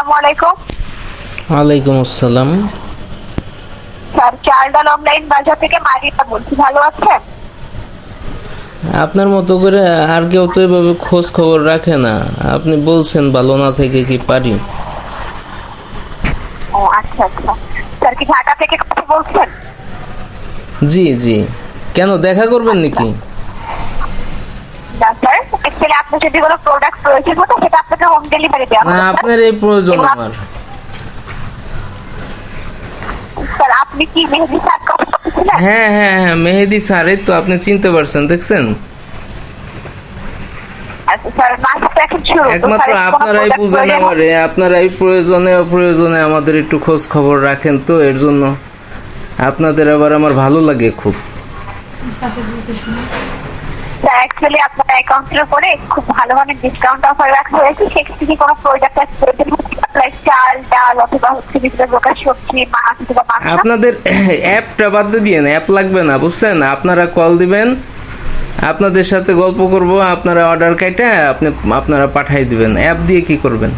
আসসালামু আলাইকুম। ওয়ালাইকুম আসসালাম। স্যার চালডাল অনলাইন বাজার থেকে মারিয়া বলছি ভালো আছেন? আপনার মতো করে আর কেউ তো এভাবে খোঁজ খবর রাখে না। আপনি বলছেন ভালো না থেকে কি পারি? ও আচ্ছা আচ্ছা। স্যার কি ঢাকা থেকে কথা বলছেন? জি জি। কেন দেখা করবেন নাকি? অ্যাকচুয়ালি আপনার যদি কোনো প্রোডাক্ট প্রয়োজন হতো সেটা আপনাকে হোম ডেলিভারি দেওয়া না আপনার এই প্রয়োজন আমার। স্যার আপনি কি মেহেদি স্যার কথা বলছিলেন হ্যাঁ হ্যাঁ হ্যাঁ মেহেদি তো আপনি চিনতে পারছেন দেখছেন? আচ্ছা একমাত্র আপনারাই বুঝেন আমারে আপনারাই প্রয়োজনে অপ্রয়োজনে আমাদের একটু খোঁজ খবর রাখেন তো এর জন্য। আপনাদের আবার আমার ভালো লাগে খুব। অ্যাকচুয়ালি আপনার অ্যাকাউন্টের উপরে খুব ভালো ডিসকাউন্ট অফার রাখা হয়েছে। সেক্ষেত্রে কি কোনো প্রোডাক্ট মাছ আপনাদের অ্যাপটা বাদ দিয়ে অ্যাপ লাগবে না, বুঝছেন? আপনারা কল দিবেন, আপনাদের সাথে গল্প করব, আপনারা অর্ডার কাইটা আপনি, আপনারা পাঠাই দিবেন। অ্যাপ দিয়ে কি করবেন?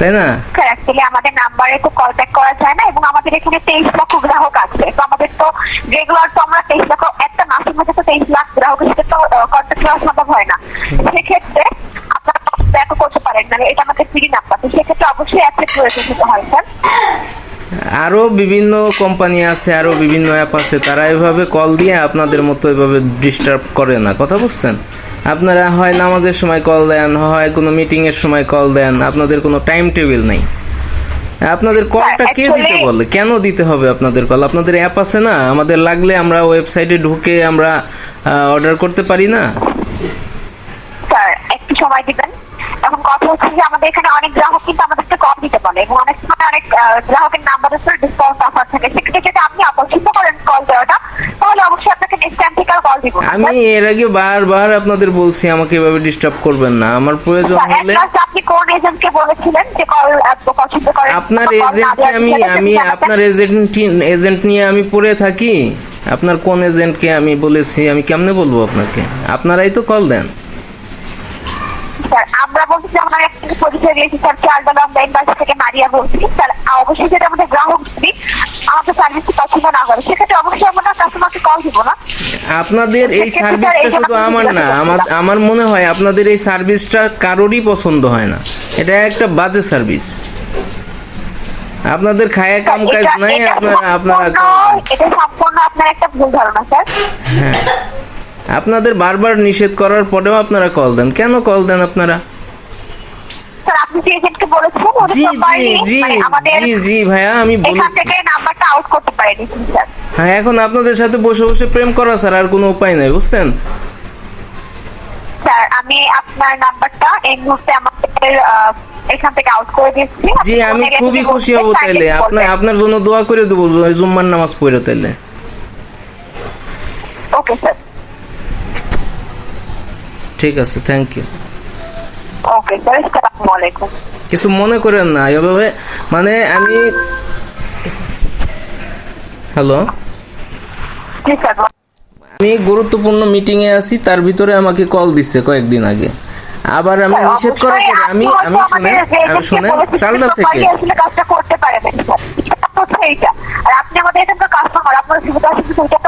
তাই না? স্যার অ্যাকচুয়ালি আমাদের নাম্বারে তো কল ব্যাক করা যায় না এবং আমাদের এখানে তেইশ লক্ষ গ্রাহক আছে। তো আমাদের তো রেগুলার তো আমরা তেইশ লক্ষ একটা মাসের মধ্যে তো তেইশ লাখ গ্রাহকের সাথে তো কন্ট্যাক্ট করা সম্ভব হয় না। সেক্ষেত্রে আপনারা ব্যাক করতে পারেন মানে এটা আমাদের ফ্রি নাম্বার তো সেক্ষেত্রে অবশ্যই অ্যাপের প্রয়োজন হতে হয় স্যার আরও বিভিন্ন কোম্পানি আছে আরও বিভিন্ন অ্যাপ আছে তারা এভাবে কল দিয়ে আপনাদের মতো এভাবে ডিস্টার্ব করে না। কথা বুঝছেন আপনারা হয় নামাজের সময় কল দেন হয় কোনো মিটিংয়ের সময় কল দেন আপনাদের কোনো টাইম টেবিল নেই। আপনাদের কলটা কে দিতে বলে? কেন দিতে হবে আপনাদের কল আপনাদের অ্যাপ আছে না? আমাদের লাগলে আমরা ওয়েবসাইটে ঢুকে আমরা অর্ডার করতে পারি না? স্যার একটু সময় দিবেন। এখন কথা হচ্ছে যে আমাদের এখানে অনেক গ্রাহক কিন্তু আমাদেরকে কম দিতে বলে এবং অনেক সময় অনেক গ্রাহকের নাম্বারের উপর ডিসকাউন্ট অফার থাকে। সেক্ষেত্রে যদি আপনি অপছন্দ করেন কল দেওয়াটা তাহলে অবশ্যই আপনাকে নেক্সট টাইম থেকে আর কল দিব না, আমি। এর আগে বারবার আপনাদের বলছি আমাকে এভাবে ডিস্টার্ব করবেন না। আমার প্রয়োজন হলে আপনি কোন এজেন্টকে বলেছিলেন যে কল পছন্দ করেন? আপনার এজেন্টকে আমি আমি আপনার এজেন্ট এজেন্ট নিয়ে আমি পড়ে থাকি। আপনার কোন এজেন্টকে আমি বলেছি আমি কেমনে বলব আপনাকে? আপনারাই তো কল দেন। আমরা বলছি যে আমরা একটা পরিচয় দিয়েছি স্যার চালডাল অনলাইন বাজার থেকে মারিয়া বলছি। স্যার অবশ্যই যদি আমাদের গ্রাহক যদি আমাদের সার্ভিসটি পছন্দ না করে সেক্ষেত্রে অবশ্যই আমরা কাস্টমারকে কল দিব না। আপনাদের এই সার্ভিসটা শুধু আমার না আমার আমার মনে হয় আপনাদের এই সার্ভিসটা কারোরই পছন্দ হয় না। এটা একটা বাজে সার্ভিস আপনাদের খায়া কাম কাজ নাই আপনারা আপনারা এটা সম্পূর্ণ আপনার একটা ভুল ধারণা স্যার। হ্যাঁ। আপনাদের বারবার নিষেধ করার পরেও আপনারা কল দেন। কেন কল দেন আপনারা? এজেন্টকে বলেছেন উনি জি properly জি জি মানে আমাদের জি জি ভাইয়া আমি এখান বলেছি। থেকে নাম্বারটা আউট করতে পারেনি স্যার হ্যাঁ এখন আপনাদের সাথে বসে বসে প্রেম করা স্যার আর কোনো উপায় নাই বুঝছেন? স্যার আমি আপনার নাম্বারটা এই মুহূর্তে আমাদের আহ, এখান থেকে আউট করে দিচ্ছি। জি আমি খুবই খুশি হব তাইলে। আপনার আপনার জন্য দোয়া করে দেবো জ- জুম্মার নামাজ পড়ে তাইলে। ওকে স্যার ঠিক আছে থ্যাংক ইউ ওকে স্যার আসসালামু আলাইকুম। কিছু মনে করেন না এভাবে মানে আমি হ্যালো? আমি গুরুত্বপূর্ণ মিটিং এ আছি তার ভিতরে আমাকে কল দিচ্ছে কয়েকদিন আগে। আবার আমি নিষেধ করার পরে আমি আমি শুনে আমি শুনে চালটা থেকে। কাজটা করতে পারবেন আর আপনি আমাদের এখানকার কাস্টমার আপনার সুবিধা অসুবিধা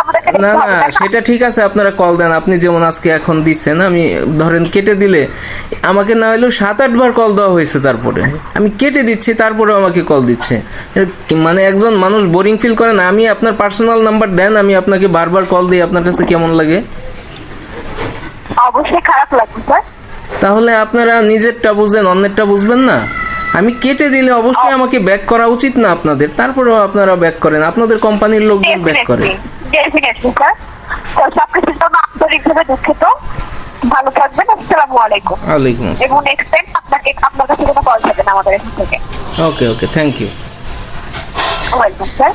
না না সেটা ঠিক আছে আপনারা কল দেন। আপনি যেমন আজকে এখন দিচ্ছেন আমি ধরেন কেটে দিলে আমাকে না হলেও সাত আটবার কল দেওয়া হয়েছে তারপরে। আমি কেটে দিচ্ছি তারপরে আমাকে কল দিচ্ছে। মানে একজন মানুষ বোরিং ফিল করে না আমি আপনার পার্সোনাল নাম্বার দেন আমি আপনাকে বারবার কল দিই আপনার কাছে কেমন লাগে? অবশ্যই খারাপ লাগবে স্যার। তাহলে আপনারা নিজেরটা বুঝেন অন্যেরটা বুঝবেন না। আমি কেটে দিলে অবশ্যই আমাকে ব্যাক করা উচিত না আপনাদের তারপরেও আপনারা ব্যাক করেন। আপনাদের কোম্পানির লোকজন ব্যাক করে। Definitely sir. তো সবকিছুর জন্য আন্তরিকভাবে দুঃখিত। ভালো থাকবেন আসসালামু আলাইকুম। ওয়ালাইকুম আসসালাম। এবং নেক্সট টাইম আপনাকে আপনার কাছে কোনো কল যাবে না আমাদের এখান থেকে। Okay okay thank you welcome sir.